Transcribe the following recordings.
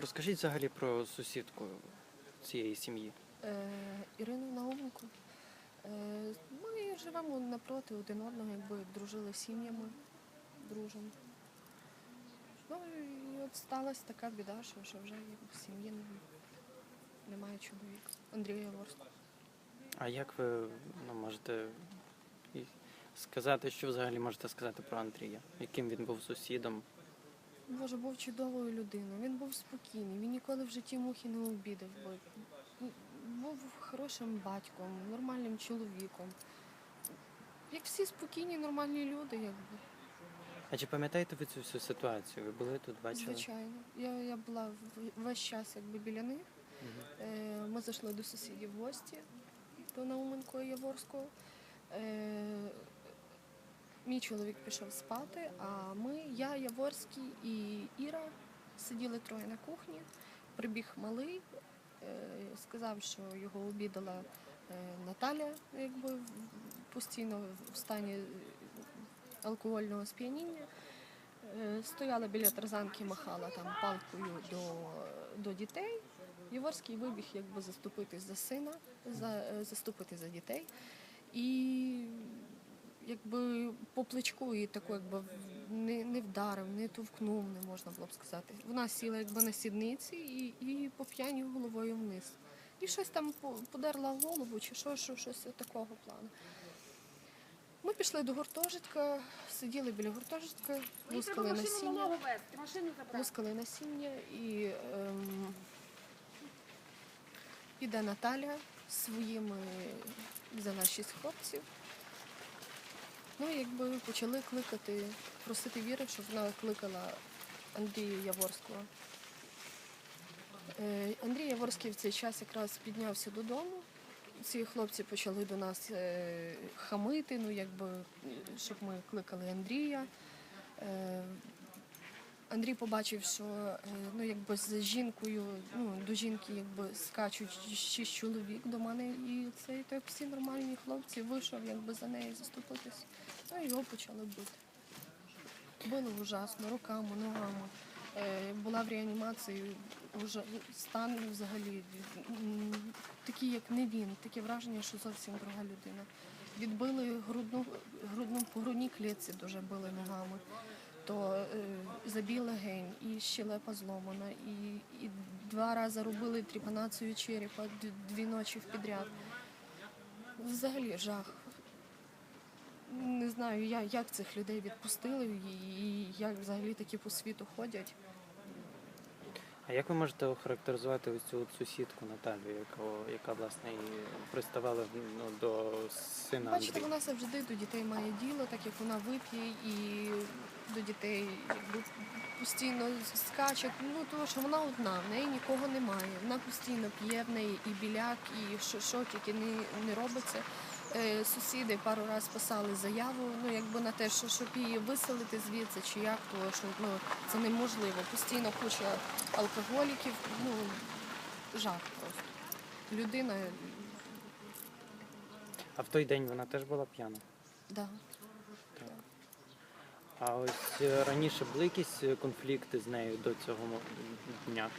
Розкажіть взагалі про сусідку цієї сім'ї. Е, Ірину Науменко. Е, ми живемо напроти один одного, якби дружили сім'ями, дружимо. Ну і от сталася така біда, що, що вже в сім'ї немає чоловіка. Андрія Яворського. А як ви ну, можете сказати, що взагалі можете сказати про Андрія? Яким він був сусідом? Боже, був чудовою людиною. Він був спокійний, він ніколи в житті мухи не обідав би. Був хорошим батьком, нормальним чоловіком. Як всі спокійні, нормальні люди, якби. А чи пам'ятаєте ви цю всю ситуацію? Ви були тут, бачили? Звичайно. Я, я була в- весь час якби біля них. Мгм. Е, Ми зайшли до сусідів в гості до Науменко і Яворського. Е, Мій чоловік пішов спати, а ми, я, Яворський і Іра сиділи троє на кухні. Прибіг малий, е, сказав, що його обідала е, Наталя, якби постійно в стані алкогольного сп'яніння. Е, Стояла біля тарзанки, махала там палкою до, до дітей. Яворський вибіг, якби заступитись за сина, за, заступити за дітей. І якби по плечку її таку, якби не, не вдарив, не товкнув, не можна було б сказати. Вона сіла якби на сідниці і, і по п'яні головою вниз. І щось там по- подерла голову, чи що, що щось такого плану. Ми пішли до гуртожитка, сиділи біля гуртожитка, лускали насіння. Лускали насіння і ем, піде Наталя своїми взяла шість хлопців. Ну, якби почали кликати, просити віри, щоб вона кликала Андрія Яворського. Е, Андрій Яворський в цей час якраз піднявся додому. Ці хлопці почали до нас е, хамити, ну якби, щоб ми кликали Андрія. Е, Андрій побачив, що е, ну, якби з жінкою, ну, до жінки якби скачуть шість чоловік до мене, і цей так всі нормальні хлопці вийшов якби за нею заступитись. Ну його почали бити. Били ужасно, руками, ногами. Е, була в реанімації стан взагалі такий, як не він, таке враження, що зовсім друга людина. Відбили грудну, грудну по грудній клітці дуже били ногами то е, забій легень, і щелепа зломана, і, і два рази робили тріпанацію черепа дві ночі в підряд. Взагалі жах. Не знаю, я, як цих людей відпустили і як взагалі такі по світу ходять. А як ви можете охарактеризувати ось цю от сусідку Наталію, яка, яка власне і приставала ну, до сина Бачите, Андрія? вона завжди до дітей має діло, так як вона вип'є і до дітей якби, постійно скаче. Ну тому що вона одна, в неї нікого немає. Вона постійно п'є, в неї і біляк, і що, що тільки не, не робиться. Е, Сусіди пару разів писали заяву, ну якби на те, що щоб її виселити звідси чи як, то що ну це неможливо. Постійно куча алкоголіків, ну жах просто. Людина, А в той день вона теж була п'яна. да. А ось е, раніше були якісь е, конфлікти з нею до цього дня?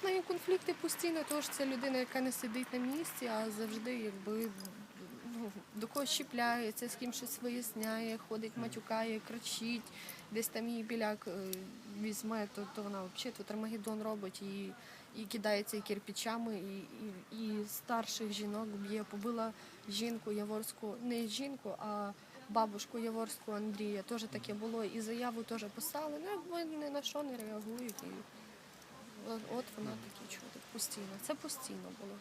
З нею конфлікти постійно, тому що це людина, яка не сидить на місці, а завжди якби до когось чіпляється, з ким щось виясняє, ходить, матюкає, кричить, десь там її біляк е, візьме, то, то вона взагалі тут Армагеддон робить і, і кидається і кирпичами, і, і, і старших жінок б'є. Побила жінку Яворську, не жінку, а бабушку Яворську Андрія. Теж таке було. І заяву теж писали. Ну, ні на що не реагують. І... От вона такий чоловік постійно. Це постійно було.